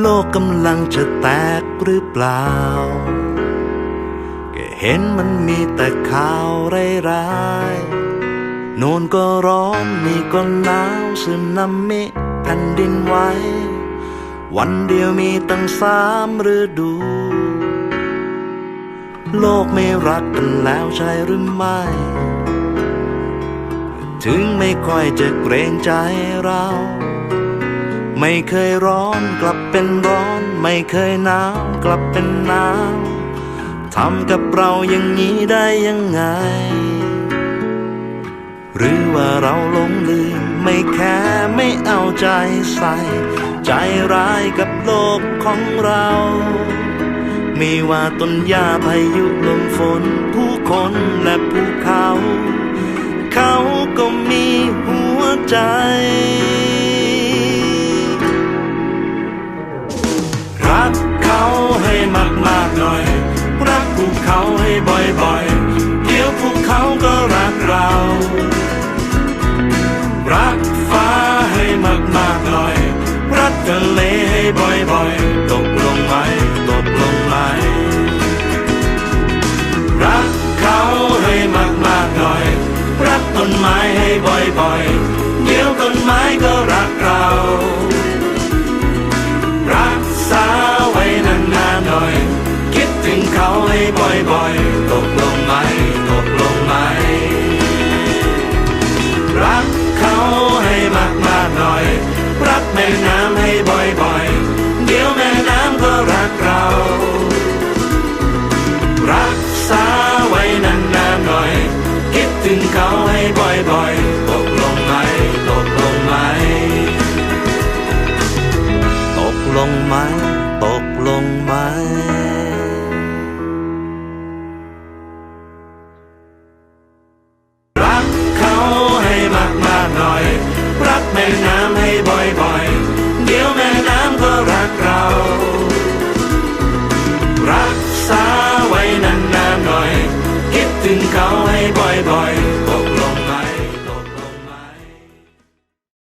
โลกกำลังจะแตกหรือเปล่าก็เห็นมันมีแต่ข่าวร้ายๆโน่นก็ร้อนนี่ก็หนาวสึนามิแผ่นดินไหววันเดียวมีตั้งสามฤดู โลกไม่รักกันแล้วใช่หรือไม่ ถึงไม่ค่อยจะเกรงใจเรา ไม่เคยร้อนกลับเป็นร้อน ไม่เคยหนาวกลับเป็นหนาวทำกับเราอย่างนี้ได้ยังไง หรือว่าเราหลงลืมไม่แค่ไม่เอาใจใส่ ใจร้ายกับโลกของเรา ไม่ว่าต้นหญ้าพายุลมฝน ผู้คนและภูเขา เขาก็มีหัวใจ มากๆหน่อย รักภูเขาให้บ่อยๆ เดี๋ยวภูเขาก็รักเรา รักฟ้าให้มากๆหน่อย รักทะเลให้บ่อยๆ ตกลงไหมตกลงไหมรักเขาให้มากๆหน่อย รักต้นไม้ให้บ่อยๆ เดี๋ยวต้นไม้ก็รักเรา คิดถึงเขาให้บ่อยๆ ตกลงไหม ตกลงไหม ตกลงไหม ตกลงไหมรักเขาให้มากๆหน่อยรักแม่น้ำให้บ่อยๆเดี๋ยวแม่น้ำก็รักเรารักษาไว้นานๆหน่อยคิดถึงเขาให้บ่อย